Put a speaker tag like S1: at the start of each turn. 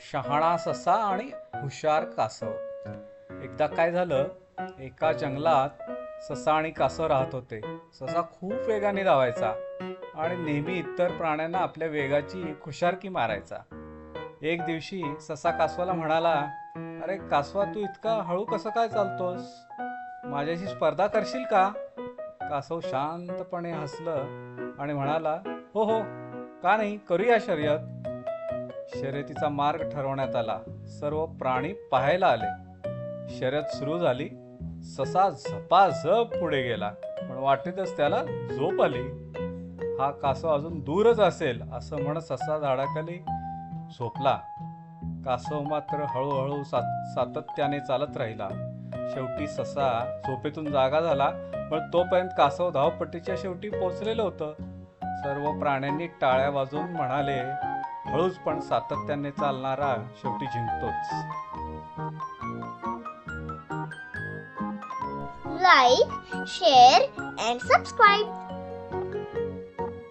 S1: शहाणा ससा आणि हुशार कासव. एकदा काय झालं एका जंगलात ससा आणि कासव राहत होते. ससा खूप वेगाने धावायचा आणि नेहमी इतर प्राण्यांना आपल्या वेगाची खुशारकी मारायचा. एक दिवशी ससा कासवाला म्हणाला अरे कासवा तू इतका हळू कसं काय चालतोस? माझ्याशी स्पर्धा करशील का? कासव शांतपणे हसलं आणि म्हणाला हो हो का नाही करूया शर्यत. शर्यतीचा मार्ग ठरवण्यात आला. सर्व प्राणी पाहायला आले. शर्यत सुरू झाली. ससा झपाझप पुढे गेला. पण वाटेतच त्याला झोप आली. हा कासव अजून दूरच असेल असं म्हणत ससा झाडाखाली झोपला. कासव मात्र हळूहळू सात सातत्याने चालत राहिला. शेवटी ससा झोपेतून जागा झाला पण तोपर्यंत कासव धावपट्टीच्या शेवटी पोचलेलं होतं. सर्व प्राण्यांनी टाळ्या वाजवून म्हणाले हळूच पण सातत्याने चालणारा शेवटी जिंकतोच.
S2: Like share and subscribe